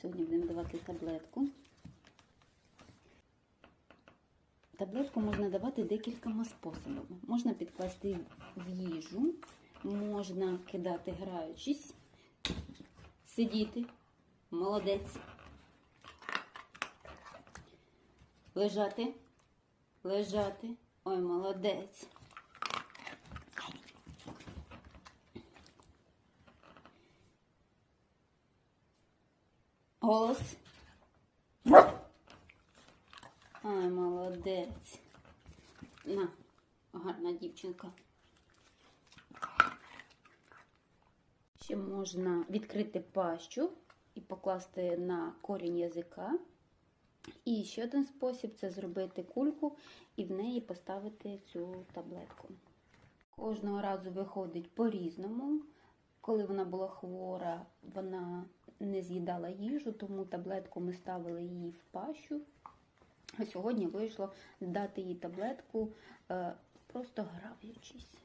Сьогодні будемо давати таблетку. Таблетку можна давати декількома способами. Можна підкласти в їжу, можна кидати граючись, сидіти, молодець, лежати, лежати, ой, молодець. Голос. Ай, молодець. На, гарна дівчинка. Ще можна відкрити пащу і покласти на корінь язика. І ще один спосіб це зробити кульку і в неї поставити цю таблетку. Кожного разу виходить по-різному. Коли вона була хвора, вона не з'їдала їжу, тому таблетку ми ставили їй в пащу. А сьогодні вийшло дати їй таблетку, е, просто граючись.